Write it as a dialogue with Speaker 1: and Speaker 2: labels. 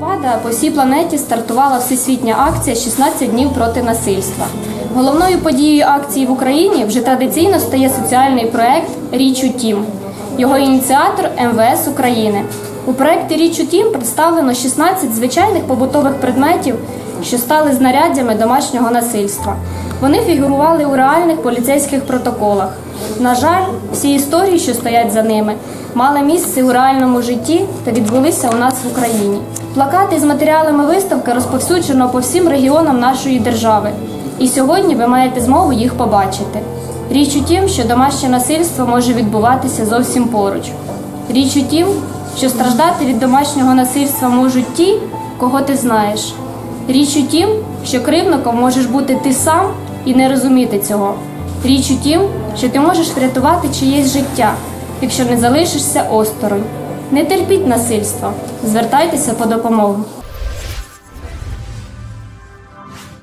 Speaker 1: Вада по всій планеті стартувала всесвітня акція «16 днів проти насильства. Головною подією акції в Україні вже традиційно стає соціальний проект Річ у тім. Його ініціатор МВС України. У проєкті Річ у тім представлено 16 звичайних побутових предметів, що стали знаряддями домашнього насильства. Вони фігурували у реальних поліцейських протоколах. На жаль, всі історії, що стоять за ними, мали місце у реальному житті та відбулися у нас в Україні. Плакати з матеріалами виставки розповсюджено по всім регіонам нашої держави. І сьогодні ви маєте змогу їх побачити. Річ у тім, що домашнє насильство може відбуватися зовсім поруч. Річ у тім, що страждати від домашнього насильства можуть ті, кого ти знаєш. Річ у тім, що кривником можеш бути ти сам і не розуміти цього. Річ у тім, що ти можеш врятувати чиєсь життя, якщо не залишишся осторонь. Не терпіть насильства, звертайтеся по допомогу.